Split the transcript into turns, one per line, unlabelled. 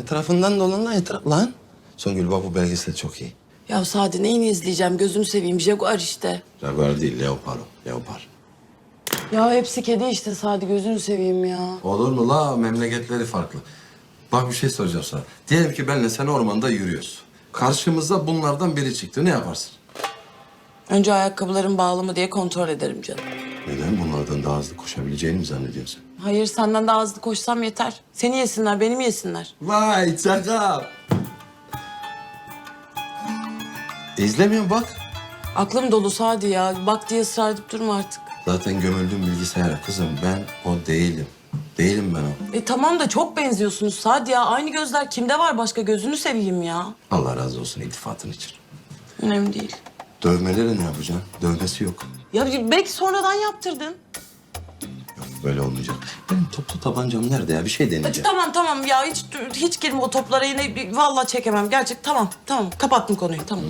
Etrafından dolan lan etraf... Lan. Songül bak bu belgesel çok iyi.
Ya Sadi neyini izleyeceğim gözünü seveyim Jaguar işte.
Jaguar değil, leopar o. Leopar.
Ya hepsi kedi işte Sadi gözünü seveyim ya.
Olur mu la? Memleketleri farklı. Bak bir şey soracağım sana. Diyelim ki benle sen ormanda yürüyoruz. Karşımıza bunlardan biri çıktı. Ne yaparsın?
Önce ayakkabılarım bağlı mı diye kontrol ederim canım.
Neden? Bunlardan daha hızlı koşabileceğini mi zannediyorsun?
Hayır senden daha hızlı koşsam yeter. Seni yesinler beni mi yesinler?
Vay çakal. İzlemiyorum bak.
Aklım dolu Sadi ya. Bak diye ısrar edip durma artık.
Zaten gömüldüm bilgisayara kızım. Ben o değilim. Değilim ben o.
E tamam da çok benziyorsunuz Sadi ya. Aynı gözler kimde var başka gözünü seveyim ya.
Allah razı olsun iltifatın için.
Önemli değil.
Dövmeleri ne yapacaksın? Dövmesi yok.
Ya belki sonradan yaptırdın.
Yok böyle olmayacak. Benim toplu tabancam nerede ya? Bir şey deneyeceğim.
Tamam tamam ya hiç hiç girme o toplara yine vallahi çekemem. Gerçek tamam tamam kapattım konuyu tamam.